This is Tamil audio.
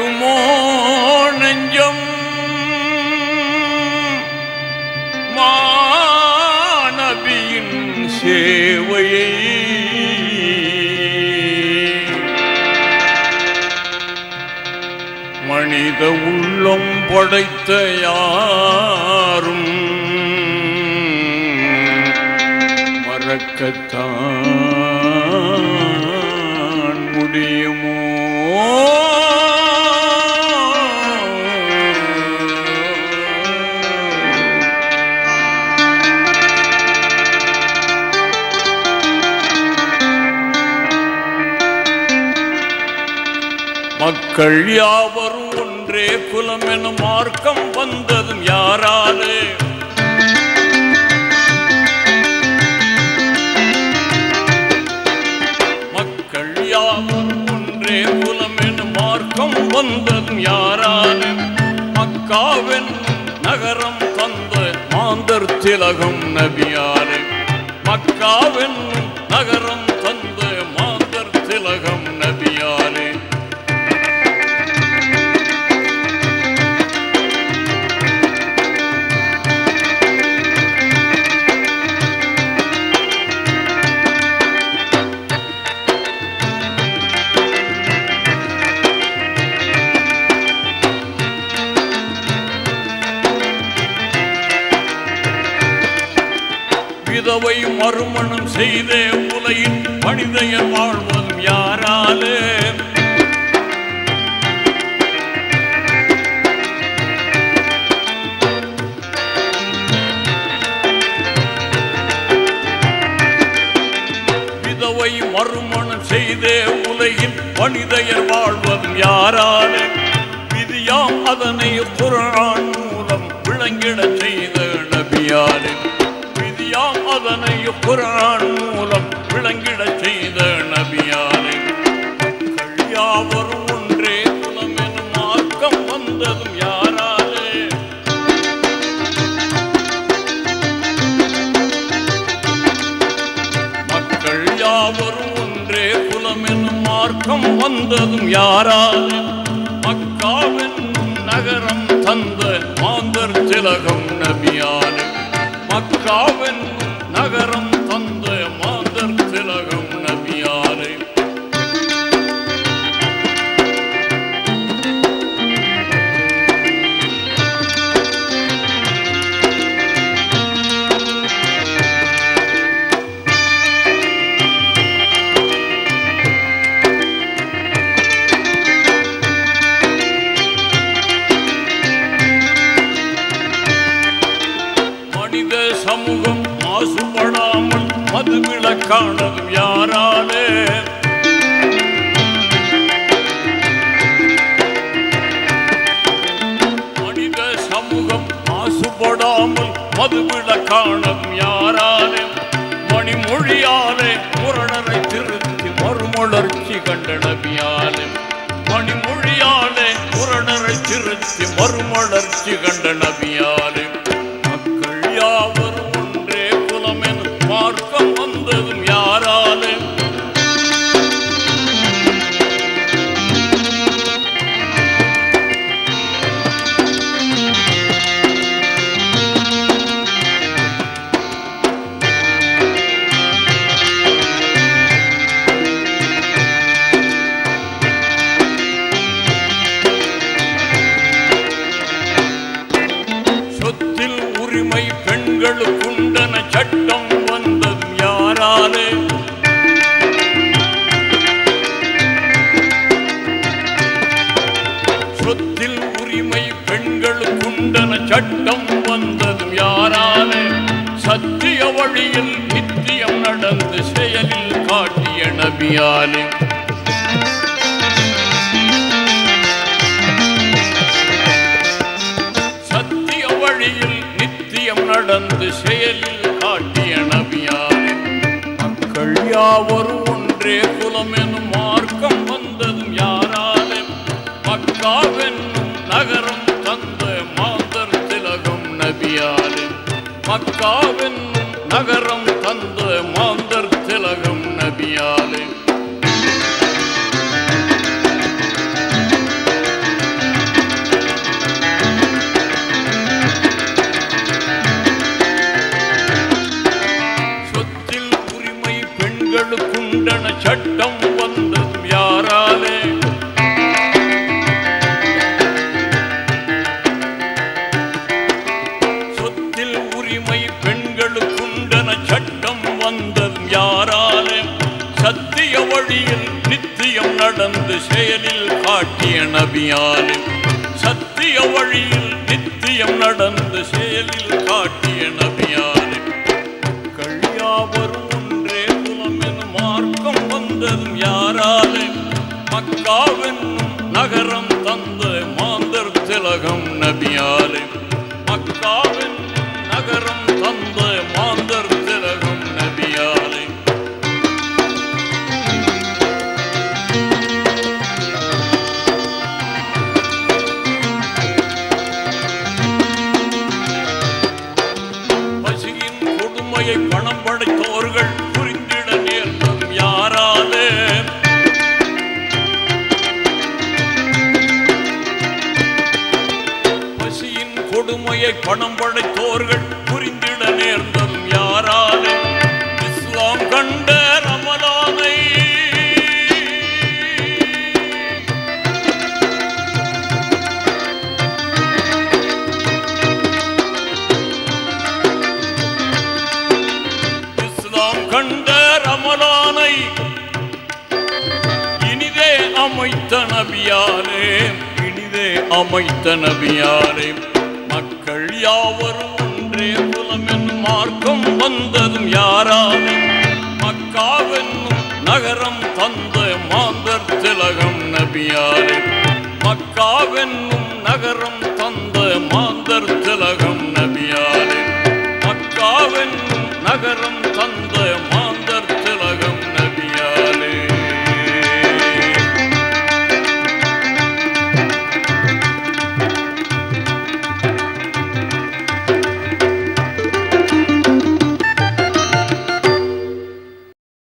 ஆகுமோ நெஞ்சம்? மாணவியின் சேவையை மனித உள்ளம் படைத்த யாரும் மறக்கத்தான் முடியுமோ? மக்கள் யாவரும் ஒன்றே குலம் என மார்க்கம் வந்ததும் யாராலே? மக்கள் யாவரும் ஒன்றே குலம் என மார்க்கம் வந்ததும் யாராலே? மக்காவின் நகரம் தந்த மாந்தர் திலகம் நபியாரே மக்காவின் விதவை மறுமணம் செய்தே உலையின் மனிதையர் வாழ்வதும் யாராலே? விதவை மறுமணம் செய்தே உலகின் மனிதையர் வாழ்வதும் யாராலே? விதியாம் அதனை புறான் குரான் மூலம் விளங்கிடச் செய்த நபியானே மக்கள் ஒன்றே குலம் எனும் மார்க்கம் வந்ததும் யாராலே? மக்கள் யாவரும் ஒன்றே குலம் எனும் மார்க்கம் வந்ததும் யாராலே? மக்காவென்னும் நகரம் தந்த மாந்தர் திலகம் நபியானே மக்காவென்னும் நகரம் அது விளக்கானதும் யாராலே? மனித சமூகம் மாசுபடாமல் மதுவிலக்கானதும் யாராலே? மணிமொழியாலே முரணரை திருத்தி மறுமலர்ச்சி கண்ட நபியாலே மணிமொழியாலே முரணரை திருத்தி மறுமலர்ச்சி கண்ட நித்தியம் செயலில் காட்டிய நபியாலே சத்திய வழியில் நித்தியம் நடந்து செயலில் காட்டிய நபியாலே மக்கள் யாவோ நகரம் தந்த மாந்தர் திலகம் நபியாலே. சொத்தில் உரிமை பெண்களுக்குண்டன சட்டம் வந்ததும் யாராலே? உரிமை தனது செயலில் காட்டிய நபியாலே சத்திய வழியில் நித்தியம் நடந்து செயலில் காட்டிய நபியாலே கழியாவரும் ஒன்றே குலம் எனும் மார்க்கம் வந்ததும் யாராலே மக்காவென்னும் நகரம் தந்த மாந்தர் திலகம் நபியாலே. மக்காவென்னும் நகரம் தந்த மாந்தர் உண்மையை பணம் படைத்தோர்கள் புரிந்திட நேர்ந்தது யாராலே? இஸ்லாம் கண்ட ரமலானை. இஸ்லாம் கண்ட ரமலானை இனிதே அமைத்த நபியாரே இனிதே அமைத்த நபியாரே யாவரும் ஒன்றே குலம் என்னும் மார்க்கம் வந்ததும் யாராலே? மக்காவென்னும் நகரம் தந்த மாந்தர் திலகம் நபியாரே. மக்காவென்னும் நகரம் தந்த மாந்தர் திலகம் நபியாரே. மக்காவென்னும் நகரம்